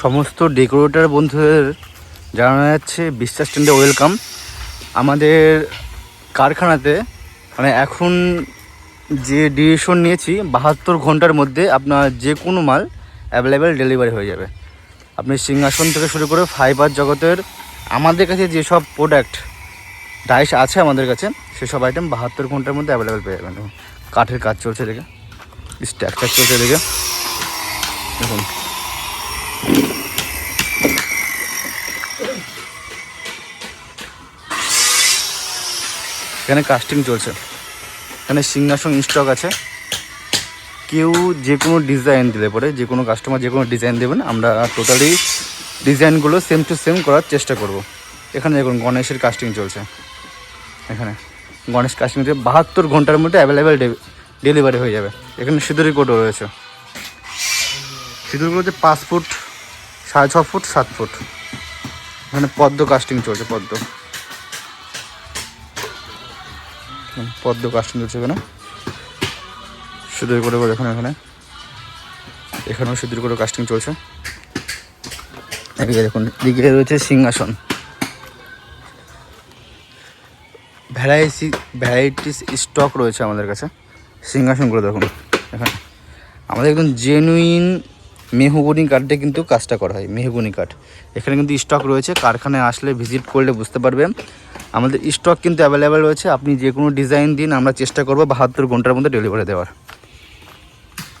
সমস্ত ডেকোরেটর বন্ধুদের জানানো যাচ্ছে, বিশ্বাস স্ট্যান্ডে ওয়েলকাম। আমাদের কারখানাতে মানে এখন যে ডিসিশন নিয়েছি, বাহাত্তর ঘণ্টার মধ্যে আপনার যে কোনো মাল অ্যাভেলেবেল ডেলিভারি হয়ে যাবে। আপনি সিংহাসন থেকে শুরু করে ফাইবার জগতের, আমাদের কাছে যেসব প্রোডাক্ট ডাইস আছে আমাদের কাছে, সেসব আইটেম বাহাত্তর ঘণ্টার মধ্যে অ্যাভেলেবেল পেয়ে যাবেন। কাঠের কাজ চলছে দেখে স্ট্রাকচার চলছে দেখে দেখুন। এখানে কাস্টিং চলছে। এখানে সিংহাসন স্টক আছে। কেউ যে কোনো ডিজাইন দিলে পরে, যে কোনো কাস্টমার যে কোনো ডিজাইন দেবেন, আমরা টোটালি ডিজাইনগুলো সেম টু সেম করার চেষ্টা করব। এখানে দেখুন গণেশের কাস্টিং চলছে। এখানে গণেশ কাস্টিং চলছে। বাহাত্তর ঘণ্টার মধ্যে অ্যাভেলেবেল ডেলিভারি হয়ে যাবে। এখানে সিঁদুরি কোটও রয়েছে। সিঁদুরগুলো হচ্ছে পাঁচ ফুট, সাড়ে ছ ফুট, সাত ফুট। এখানে পদ্ম কাস্টিং চলছে, পদ্ম। পদ্ম কাস্টিং চলছে এখানে সিঁদুর করে করে এখানে এখানে। এখানেও সিঁদুর করে কাস্টিং চলছে। এদিকে দেখুন, এদিকে রয়েছে সিংহাসন। ভ্যারাইটি ভ্যারাইটিস স্টক রয়েছে আমাদের কাছে। সিংহাসনগুলো দেখুন, এখানে। আমাদের একদম জেনুইন মেহগুনি কাঠে কিন্তু কাজটা করা হয়, মেহগুনি কাঠ। এখানে কিন্তু স্টক রয়েছে, কারখানায় আসলে ভিজিট করলে বুঝতে পারবেন। আমাদের স্টক কিন্তু অ্যাভেলেবেল রয়েছে, আপনি যে কোনো ডিজাইন দিন, আমরা চেষ্টা করব বাহাত্তর ঘণ্টার মধ্যে ডেলিভারি দেওয়ার।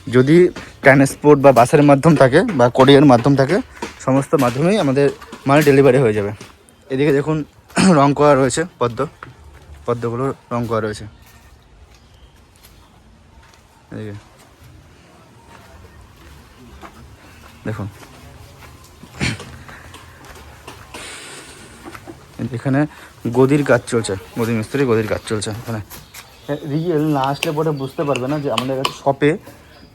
যদি ট্রান্সপোর্ট বা বাসের মাধ্যম থাকে বা কোরিয়ার মাধ্যম থাকে, সমস্ত মাধ্যমেই আমাদের মাল ডেলিভারি হয়ে যাবে। এদিকে দেখুন, রং করা রয়েছে, পদ্ম। পদ্মগুলো রং করা রয়েছে। এদিকে। দেখুন। এখানে গদির কাজ চলছে, গদি মিস্ত্রি গদির কাজ চলছে এখানে রিয়েল না আসলে পরে বুঝতে পারবে না যে আমাদের কাছে শপে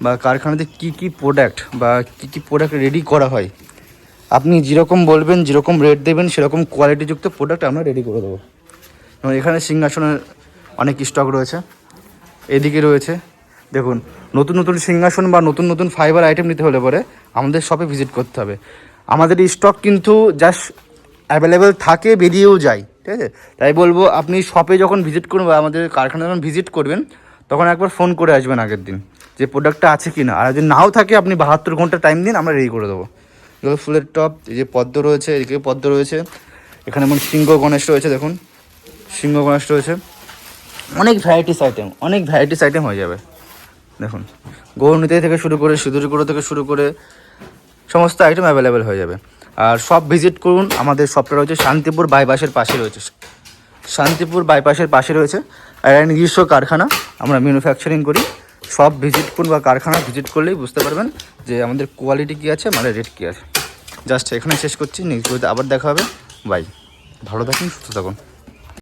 বা কারখানাতে কি কি প্রোডাক্ট বা কি কি প্রোডাক্ট রেডি করা হয়। আপনি যেরকম বলবেন, যেরকম রেট দেবেন, সেরকম কোয়ালিটিযুক্ত প্রোডাক্ট আমরা রেডি করে দেবো। এবং এখানে সিংহাসনের অনেক স্টক রয়েছে, এদিকে রয়েছে দেখুন, নতুন নতুন সিংহাসন বা নতুন নতুন ফাইবার আইটেম নিতে হলে পরে আমাদের শপে ভিজিট করতে হবে। আমাদের স্টক কিন্তু জাস্ট অ্যাভেলেবেল থাকে, বেরিয়েও যায়, ঠিক আছে? তাই বলব, আপনি শপে যখন ভিজিট করবেন বা আমাদের কারখানা যখন ভিজিট করবেন, তখন একবার ফোন করে আসবেন আগের দিন, যে প্রোডাক্টটা আছে কি না আর যদি নাও থাকে, আপনি বাহাত্তর ঘণ্টা টাইম দিন, আমরা রেডি করে দেবো। এগুলো ফুলের টপ এই যে পদ্ম রয়েছে এদিকে পদ্ম রয়েছে, এখানে যেমন সিংহ গণেশ রয়েছে, দেখুন, সিংহ গণেশ রয়েছে। অনেক ভ্যারাইটিস আইটেম অনেক ভ্যারাইটিস আইটেম হয়ে যাবে। দেখুন গৌরনীতি থেকে শুরু করে, সিঁদুরি গুঁড়ো থেকে শুরু করে সমস্ত আইটেম অ্যাভেলেবেল হয়ে যাবে। আর সব ভিজিট করুন, আমাদের শপটা রয়েছে শান্তিপুর বাইপাসের পাশে রয়েছে। শান্তিপুর বাইপাসের পাশে রয়েছে আর নিজস্ব কারখানা, আমরা ম্যানুফ্যাকচারিং করি। সব ভিজিট করুন বা কারখানা ভিজিট করলেই বুঝতে পারবেন যে আমাদের কোয়ালিটি কী আছে মানে রেট কী আছে। জাস্ট এখানে শেষ করছি ভিডিওতে আবার দেখা হবে। বাই ভালো থাকুন, সুস্থ থাকুন।